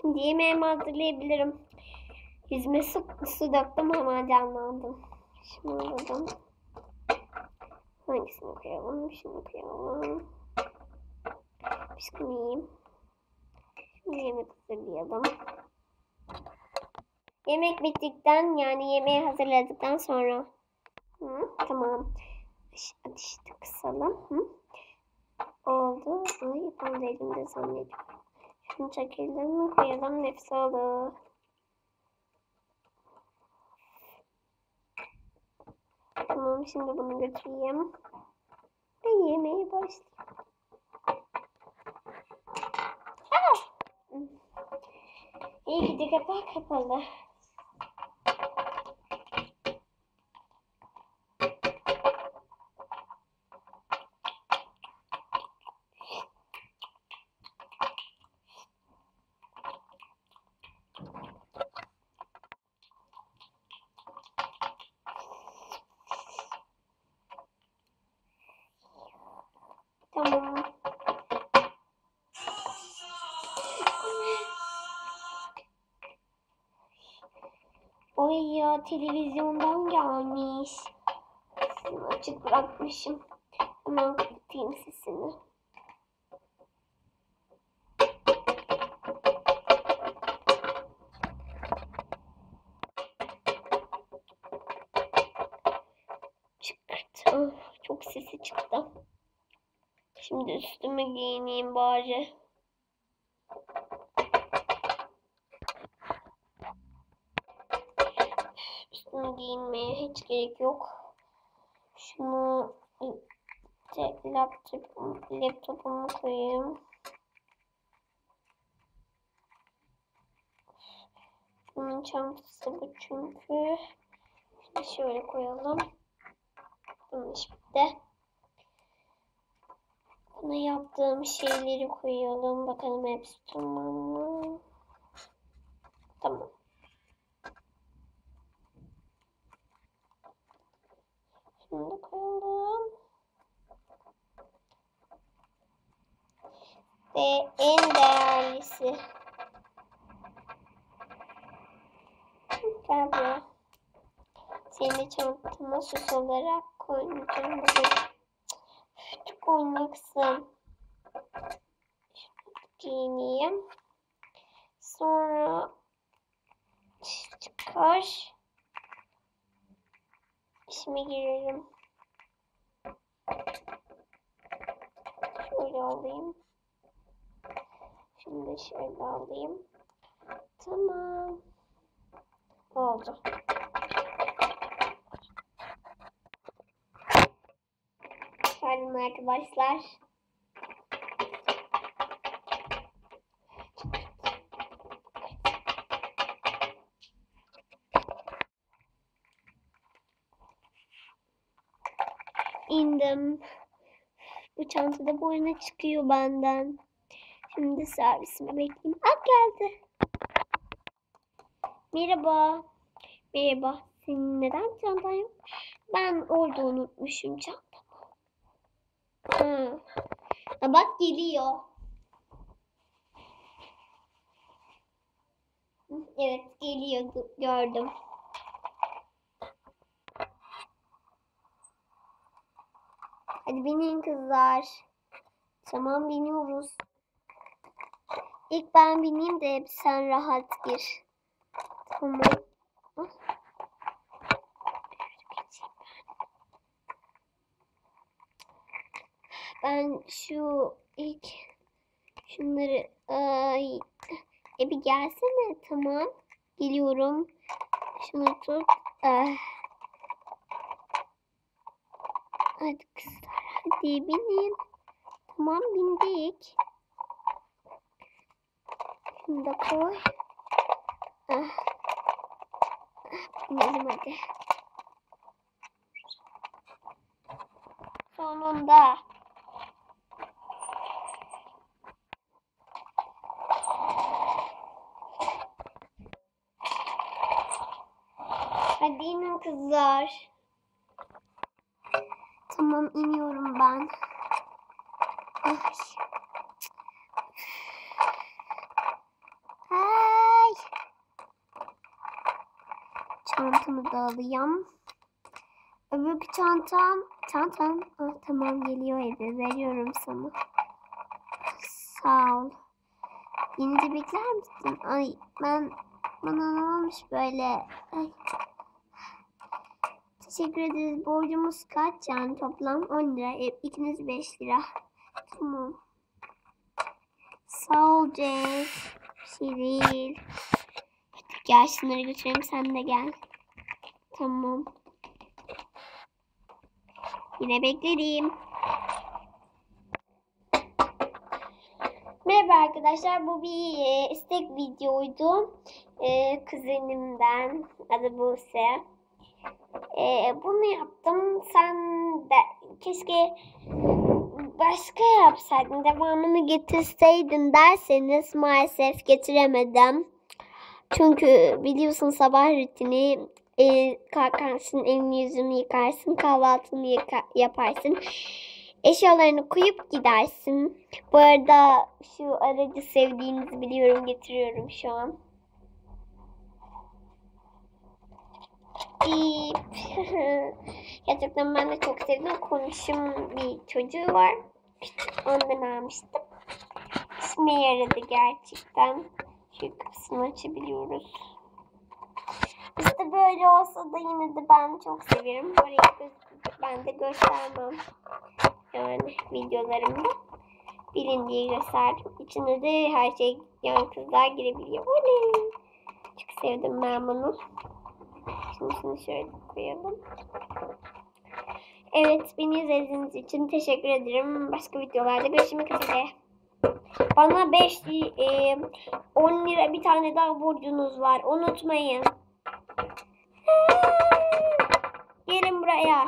Şimdi yemeğimi hazırlayabilirim. Yüzüme su, su döktüm hemen canlandım. Şimdi alalım. Hangisini koyalım? Şunu koyalım. Bisküvi yiyeyim. Şimdi yemek hazırlayalım. Yemek bittikten yani yemeği hazırladıktan sonra. Hı, tamam. Ateş, ateşi kısalım. Hı. Oldu. Ay ben de elimde zannediyorum. Şunu çekelim koyalım nefes alır. Tamam şimdi bunu götüreyim. Ve yemeğe başlayayım. Ah! İyi ki de kapağı kapalı. Oy ya televizyondan gelmiş. Sesini açık bırakmışım. Hemen kapatayım sesini. Çıktı. Çok sesi çıktı. Şimdi üstümü giyineyim bari. Üstümü giyinmeye hiç gerek yok. Şunu de, laptop, laptopumu koyayım. Bunun çantası bu çünkü. Şimdi şöyle koyalım. Bunun iş bitti. Buna yaptığım şeyleri koyalım. Bakalım hepsi tamam mı? Tamam. Şimdi koyalım. Ve en değerlisi. Gel. Seni çantama süs olarak koyacağım. Bugün çok oynaksın. Giyineyim. Sonra çıkar. İşime girerim. Şöyle alayım. Şimdi şöyle alayım. Tamam. Oldu. Pardon arkadaşlar. İndim. Bu çanta da boyuna çıkıyor benden. Şimdi servisimi bekleyeyim. Ah geldi. Merhaba. Merhaba. Senin neden çantan yok? Ben orada unutmuşum çantamı. Ha. Ha, bak geliyor. Evet geliyor gö- gördüm. Hadi binin kızlar. Tamam biniyoruz. İlk ben bineyim de sen rahat gir. Tamam. Ben şu ilk şunları ay e bir gelsene tamam. Geliyorum. Şunu tut. Ah. Hadi kızlar hadi binin. Tamam bindik. Şunu da koy. Ah. Binelim hadi. Sonunda. Hadi inin kızlar. Tamam iniyorum ben. Ay. Ay. Çantamı da alayım. Öbür çantam. Çantam. Ah, tamam geliyor eve. Veriyorum sana. Sağ ol. Yine de bekler misin? Ay ben bana ne olmuş böyle? Ay. Teşekkür ederiz. Borcumuz kaç yani toplam? 10 lira. E, ikiniz 5 lira. Tamam. Sağ ol Jess. Bir şey. Gel şunları götürelim sen de gel. Tamam. Yine beklerim. Merhaba arkadaşlar. Bu bir e, istek videoydu. E, kuzenimden. Adı Buse. E, bunu yaptım. Sen de keşke başka yapsaydın. Devamını getirseydin derseniz maalesef getiremedim. Çünkü biliyorsun sabah rutini e, kalkarsın, elini yüzünü yıkarsın, kahvaltını yıka- yaparsın. Eşyalarını koyup gidersin. Bu arada şu aracı sevdiğinizi biliyorum getiriyorum şu an. Gerçekten ben de çok sevdim. Komşum bir çocuğu var. Küçük ondan almıştım. İşime yaradı gerçekten. Şu kapısını açabiliyoruz. İşte böyle olsa da yine de ben çok severim. Orayı ben de göstermem. Yani videolarımda bilin diye gösterdim. İçine de her şey yani kızlar girebiliyor. Oley. Çok sevdim ben bunu. Şimdi şunu şöyle koyalım. Evet beni izlediğiniz için teşekkür ederim. Başka videolarda görüşmek üzere. Bana 5 e, 10 lira bir tane daha borcunuz var. Unutmayın. Gelin buraya.